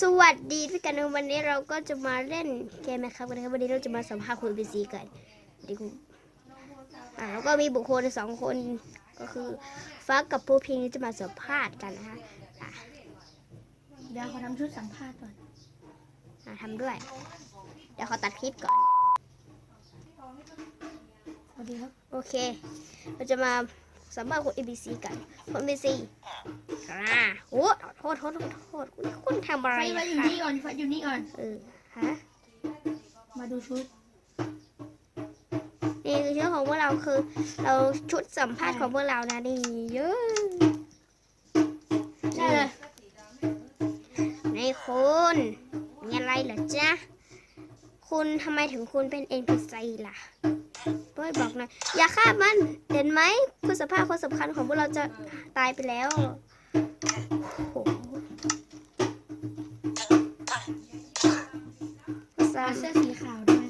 สวัสดีพี่กันวันนี้เราก็จะมาเล่นเกมนะครับวันนี้วันนี้เราจะมาสัมภาษณ์คุณบีซีกันดีคุณอ่าแล้วก็มีบุคคลสองคนก็คือฟ้ากับปูพิงจะมาสัมภาษณ์กันนะฮะอะเดี๋ยวเขาทำชุดสัมภาษณ์ก่อนอะทำด้วย เดี๋ยวขอตัดคลิปก่อนสวัสดีครับโอเค เราจะมาสัมภาษณ์คุณ ABC กันคุณ ABC อ่าโอ้โทษโทษโทษโทษคุณคุณทำอะไรไฟไว้อยู่คะนี่ก่อนไฟอยู่นี่ก่อน เออ ฮะ มาดูชุด นี่คือชื่อของพวกเราคือ เราชุดสัมภาษณ์ของพวกเรานะนี่เยอะใช่เลยในคุณมีอะไรเหรอจ๊ะ คุณทำไมถึงคุณเป็น NPC ล่ะเฮ้ยบอกหน่อยอย่าฆ่ามัน เห็นไหมผู้สัมภาษณ์คนสำคัญของพวกเราจะตายไปแล้วโอ้โห สัเอามเสื้อสีขาวด้วย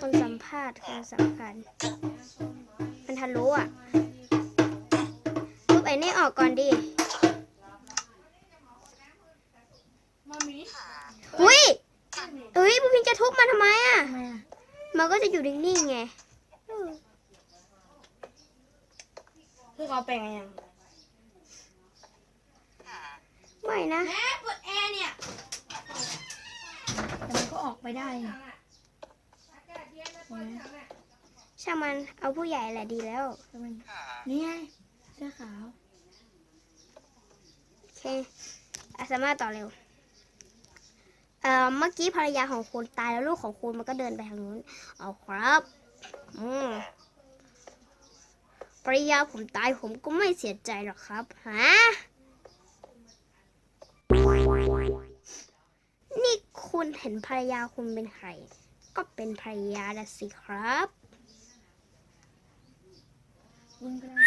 คนสัมภาษณ์คนสำคัญ มันทะลุอะทุบไอ้นี่ออกก่อนดิมามีอุ้ยเอ้ยพี่พิงจะทุบมันทำไมอะทำไมอะ มันก็จะอยู่นิ่งๆไงเออคือเขาเป็นไงยัง ไม่นะแม่เปิดแอร์เนี่ยแต่มันก็ออกไปได้นี่เห็นไหมช่างมันเอาผู้ใหญ่แหละดีแล้วแต่มันนี่ไงเสื้อขาวโอเคอาสามารถต่อเร็วเอ่อเมื่อกี้ภรรยาของคุณตายแล้วลูกของคุณมันก็เดินไปทางนู้นเอาครับอืมภรรยาผมตายผมก็ไม่เสียใจหรอกครับฮะ เห็นภรรยาคุณเป็นใคร ก็เป็นภรรยาละสิครับคุณกำลัง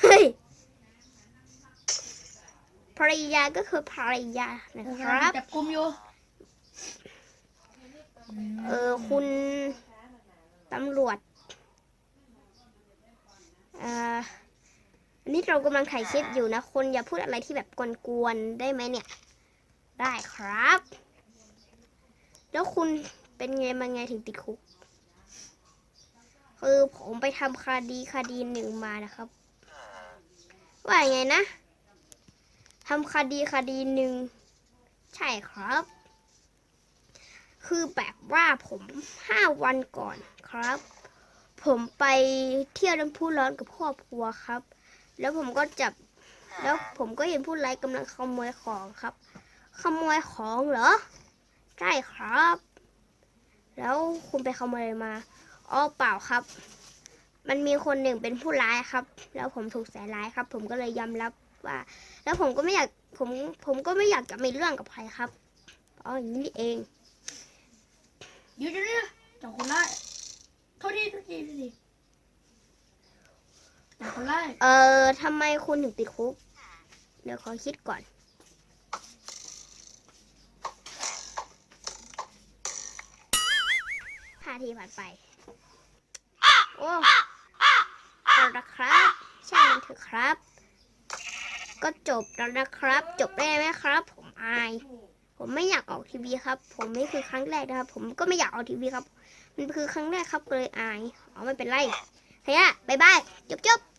เฮ้ยภรรยาก็คือภรรยานะคุณคกำลัรังบจับกุมอยู่ เออคุณตำรวจเอ่ออันนี้เรากำลังถ่ายคลิปอยู่นะคุณอย่าพูดอะไรที่แบบกวนๆได้ไหมเนี่ย ได้ครับ แล้วคุณเป็นไงมาไงถึงติดคุก คือผมไปทำคดีคดีหนึ่งมานะครับ ว่าไงนะทำคดีคดีหนึ่งใช่ครับ คือแบบว่าผมห้าวันก่อนครับ ผมไปเที่ยวน้ำพุร้อนกับครอบครัวครับ แล้วผมก็จับแล้วผมก็เห็นผู้ร้ายกำลังขโมยของครับ ขโมยของเหรอ ใช่ครับ แล้วคุณไปขโมยอะไรมาอ๋อเปล่าครับ มันมีคนหนึ่งเป็นผู้ร้ายครับ แล้วผมถูกใส่ร้ายครับ ผมก็เลยยอมรับว่า แล้วผมก็ไม่อยากผมผมก็ไม่อยากจะมีเรื่องกับใครครับอ๋ออย่างนี้นี่เองเดี๋ยวเดี๋ยวเดี๋ยวจับคนร้ายโทษทีโทษทีโทษทีจับคนร้ายเอ่อทำไมคุณถึงติดคุก เดี๋ยวขอคิดก่อนาทีผ่านไป โอ้เอาละครับใช่มันเถอะครับ ก็จบแล้วนะครับ จบได้ไหมครับ ผมอาย ผมไม่อยากออกทีวีครับ ผมไม่คือครั้งแรกนะครับ ผมก็ไม่อยากออกทีวีครับ มันคือครั้งแรกครับเลยอาย อ๋อไม่เป็นไรเฮียบายบายจบจบ